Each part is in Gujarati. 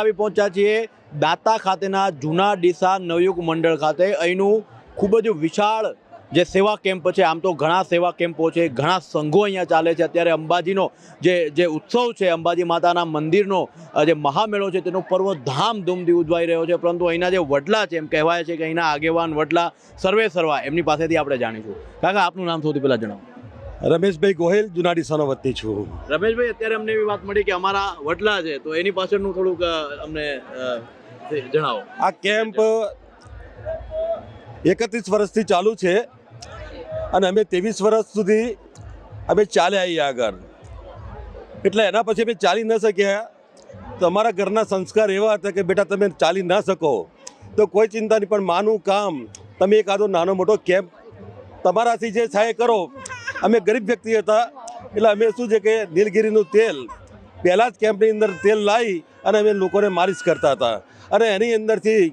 આવી પહોંચ્યા છીએ દાતા ખાતેના જૂના ડીસા નવયુગ મંડળ ખાતે. અહીંનું ખૂબ જ વિશાળ જે સેવા કેમ્પ છે, આમ તો ઘણા સેવા કેમ્પો છે, ઘણા સંઘો અહીંયા ચાલે છે. અત્યારે અંબાજીનો જે જે ઉત્સવ છે, અંબાજી માતાના મંદિરનો જે મહામેળો છે, તેનો પર્વ ધામધૂમથી ઉજવાઈ રહ્યો છે. પરંતુ અહીંના જે વડલા છે, એમ કહેવાય છે કે અહીંના આગેવાન વડલા સર્વે સર્વા, એમની પાસેથી આપણે જાણીશું. કાકા, આપનું નામ સૌથી પહેલાં જણાવો. રમેશભાઈ ગોહિલ જુનાડી સાનો વતની છું. રમેશભાઈ અત્યારે અમને એવી વાત મળી કે અમારા વડલા છે તો એની પાછળનું થોડુંક અમને જણાવો. આ કેમ્પ એકત્રીસ વર્ષથી ચાલુ છે અને અમે ત્રેવીસ વર્ષ સુધી અમે ચાલ્યા આવીએ આગળ. એટલે એના પછી અમે ચાલી ન શક્યા. તો અમારા ઘરના સંસ્કાર એવા હતા કે બેટા તમે ચાલી ન શકો. તો કોઈ ચિંતા નહીં પણ માનું કામ. તમે એક આદો નાનો મોટો કેમ્પ તમારાથી જે થાય કરો. અમે ગરીબ વ્યક્તિ હતા. એટલે અમે શું છે કે નીલગીરીનું તેલ, પહેલાં જ કેમ્પની અંદર તેલ લાવી અને અમે લોકોને માલિશ કરતા હતા. અને એની અંદરથી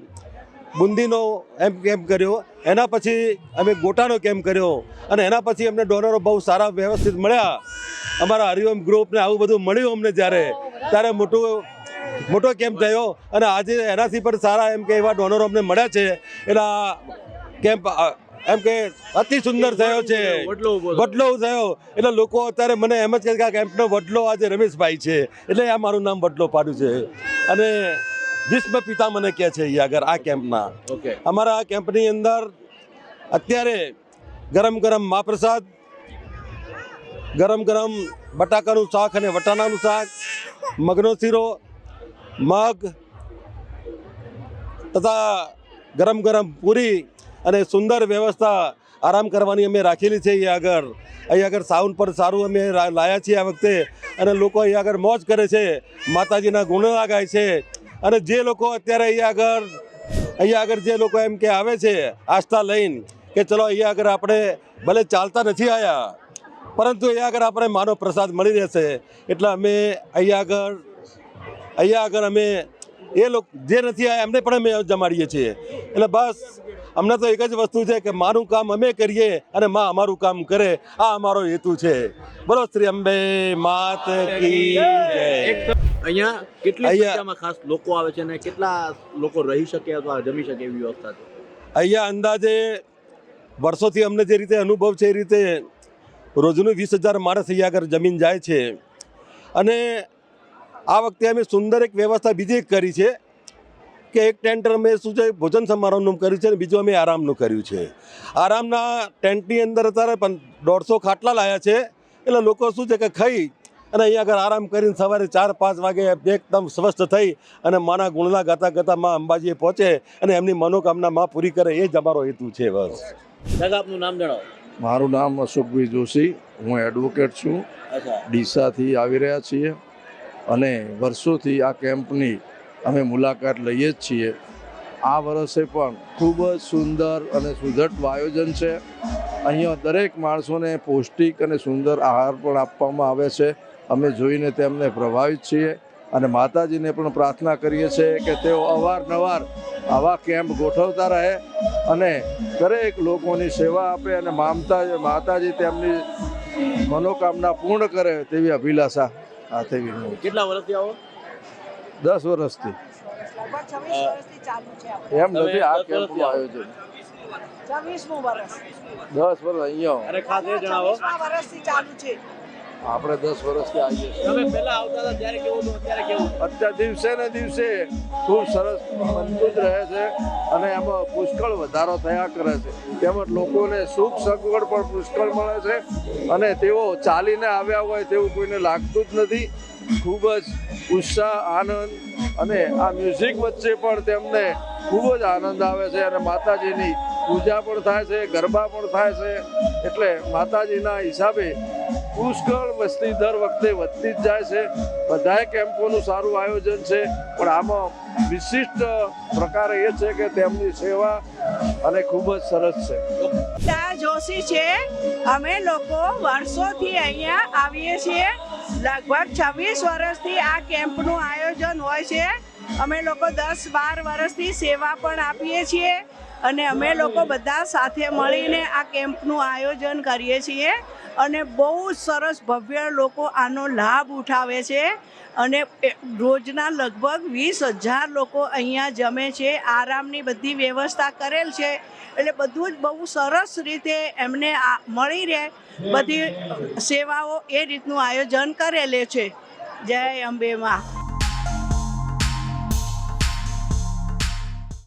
બુંદીનો એમ કેમ્પ કર્યો. એના પછી અમે ગોટાનો કેમ્પ કર્યો. અને એના પછી અમને ડોનરો બહુ સારા વ્યવસ્થિત મળ્યા. અમારા હરિઓમ ગ્રુપને આવું બધું મળ્યું અમને જ્યારે. ત્યારે મોટું, મોટો કેમ્પ થયો. અને આજે એનાથી પણ સારા એમ કે એવા ડોનરો અમને મળ્યા છે. એના કેમ્પ એમ કે અતિ સુંદર થયો છે. વડલો થયો. એટલે લોકો અત્યારે મને એમ જ કહે કે આ કેમ્પનો વડલો આજે રમેશભાઈ છે. એટલે આ મારું નામ વડલો પાડ્યું છે. અને ભીષ્મ પિતા મને કહે છે અહીંયા આગળ આ કેમ્પના ઓકે. અમારા આ કેમ્પની અંદર અત્યારે ગરમ ગરમ મહાપ્રસાદ ગરમ ગરમ બટાકાનું શાક અને વટાણાનું શાક મગનો શીરો મગ તથા ગરમ ગરમ પૂરી અને સુંદર વ્યવસ્થા આરામ કરવાની અમે રાખેલી છે અહીંયા આગળ. અહીંયા આગળ સાઉન્ડ પર સારું અમે લાયા છીએ આ વખતે. અને લોકો અહીંયા આગળ મોજ કરે છે. માતાજીના ગુણના ગાય છે. અને જે લોકો અત્યારે અહીંયા આગળ અહીંયા આગળ જે લોકો એમ કે આવે છે, આસ્થા લઈને કે ચલો અહીંયા આગળ આપણે ભલે ચાલતા નથી આવ્યા પરંતુ અહીંયા આગળ આપણે માનો પ્રસાદ મળી રહેશે. એટલે અમે અહીંયા આગળ અહીંયા આગળ અમે એ લોકો, જે નથી આવ્યા એમને પણ અમે જમાડીએ છીએ. એટલે બસ અમને તો એક જ વસ્તુ છે કે મારું કામ અમે કરીએ અને માં અમારું કામ કરે. આ અમારો હેતુ છે. બોલો શ્રી અંબે માત કી જય. અહીંયા કેટલી સંખ્યામાં ખાસ લોકો આવે છે અને કેટલા લોકો રહી શકે અથવા જમી શકે એવી વ્યવસ્થા છે? અહીંયા અંદાજે વર્ષોથી અમને જે રીતે અનુભવ છે એ રીતે રોજનું વીસ હજાર માણસ અહીંયા આગળ જમીન જાય છે. અને આ વખતે અમે સુંદર એક વ્યવસ્થા બીજી કરી છે. કે એક ટેન્ટ અમે શું છે ભોજન સમારોહનું કર્યું છે અને બીજું અમે આરામનું કર્યું છે. આરામના ટેન્ટની અંદર અત્યારે પણ દોઢસો ખાટલા લાયા છે. એટલે લોકો શું છે કે ખાઈ અને અહીંયા આગળ આરામ કરીને સવારે ચાર પાંચ વાગે એકદમ સ્વસ્થ થઈ અને માના ગુણના ગાતા ગાતા માં અંબાજીએ પહોંચે અને એમની મનોકામના માં પૂરી કરે એ જ અમારો હેતુ છે બસ. આપનું નામ જણાવો. મારું નામ અશોકભાઈ જોશી. હું એડવોકેટ છું. ડીસાથી આવી રહ્યા છીએ. અને વર્ષોથી આ કેમ્પની અમે મુલાકાત લઈએ જ છીએ. આ વર્ષે પણ ખૂબ જ સુંદર અને સુદૃઢ આયોજન છે. અહીંયા દરેક માણસોને પૌષ્ટિક અને સુંદર આહાર પણ આપવામાં આવે છે. અમે જોઈને તેમને પ્રભાવિત છીએ અને માતાજીને પણ પ્રાર્થના કરીએ છીએ કે તેઓ અવારનવાર આવા કેમ્પ ગોઠવતા રહે અને દરેક લોકોની સેવા આપે અને મામતા માતાજી તેમની મનોકામના પૂર્ણ કરે તેવી અભિલાષા આ વિનવું કેટલા વર્ષથી આવો? દસ વર્ષથી. લગભગ છવ્વીસ વર્ષથી ચાલુ છે આપણે. એમ નથી આ આવ્યો કેમ્પનું આયોજન. દસ વર્ષ અહીંયા. આપણે દસ વર્ષથી આવીએ છીએ. તમે પહેલા આવતા હતા ત્યારે કેવું હતું અત્યારે દિવસે ને દિવસે ખૂબ સરસ મજબૂત રહે છે અને એમાં પુષ્કળ વધારો થયા કરે છે. તેમજ લોકોને સુખ સગવડ પણ પુષ્કળ મળે છે અને તેઓ ચાલીને આવ્યા હોય તેવું કોઈને લાગતું જ નથી. ખૂબ જ ઉત્સાહ, આનંદ અને આ મ્યુઝિક વચ્ચે પણ તેમને ખૂબ જ આનંદ આવે છે અને માતાજીની પૂજા પણ થાય છે, ગરબા પણ થાય છે. એટલે માતાજીના હિસાબે પુષ્કળ વસ્તી દર વખતે વધતી જ જાય છે. બધાય કેમ્પોનું સારું આયોજન છે, પણ આમાં વિશિષ્ટ પ્રકાર એ છે કે તેમની સેવા અને ખૂબ જ સરસ છે. જોશી છે, અમે લોકો વર્ષોથી અહીંયા આવીએ છીએ. લગભગ છવ્વીસ વર્ષથી આ કેમ્પનું આયોજન હોય છે. અમે લોકો દસ બાર વર્ષથી સેવા પણ આપીએ છીએ અને અમે લોકો બધા સાથે મળીને આ કેમ્પનું આયોજન કરીએ છીએ. અને બહુ સરસ ભવ્ય લોકો આનો લાભ ઉઠાવે છે. અને રોજના લગભગ વીસ હજાર લોકો અહીંયા જમે છે. આરામની બધી વ્યવસ્થા કરેલ છે. એટલે બધું જ બહુ સરસ રીતે એમને મળી રહે. બધી સેવાઓ એ રીતનું આયોજન કરેલે છે. જય અંબે માં.